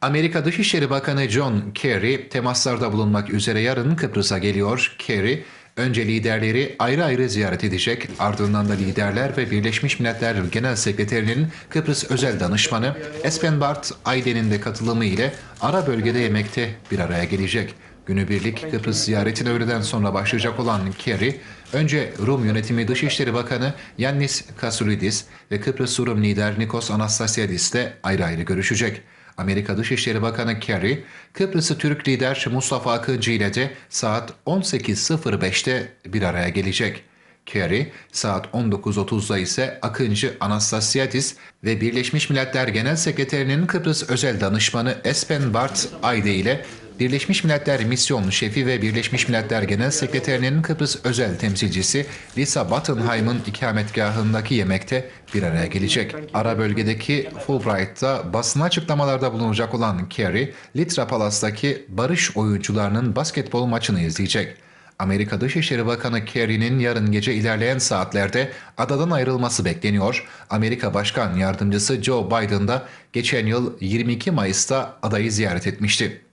Amerika Dışişleri Bakanı John Kerry temaslarda bulunmak üzere yarın Kıbrıs'a geliyor. Kerry önce liderleri ayrı ayrı ziyaret edecek. Ardından da liderler ve Birleşmiş Milletler Genel Sekreterinin Kıbrıs özel danışmanı Espen Bart Ayden'in de katılımı ile ara bölgede yemekte bir araya gelecek. Günübirlik Kıbrıs ziyaretine öğleden sonra başlayacak olan Kerry, önce Rum Yönetimi Dışişleri Bakanı Yannis Kasuridis ve Kıbrıs Rum lider Nikos Anastasiadis ile ayrı ayrı görüşecek. Amerika Dışişleri Bakanı Kerry, Kıbrıs'ı Türk lider Mustafa Akıncı ile de saat 18.05'te bir araya gelecek. Kerry, saat 19.30'da ise Akıncı Anastasiadis ve Birleşmiş Milletler Genel Sekreterinin Kıbrıs Özel Danışmanı Espen Bart Ayde ile Birleşmiş Milletler Misyon Şefi ve Birleşmiş Milletler Genel Sekreterinin Kıbrıs Özel Temsilcisi Lisa Bottenheim'ın ikametgahındaki yemekte bir araya gelecek. Ara bölgedeki Fulbright'ta basın açıklamalarda bulunacak olan Kerry, Litra Palas'taki barış oyuncularının basketbol maçını izleyecek. Amerika Dışişleri Bakanı Kerry'nin yarın gece ilerleyen saatlerde adadan ayrılması bekleniyor. Amerika Başkan Yardımcısı Joe Biden da geçen yıl 22 Mayıs'ta adayı ziyaret etmişti.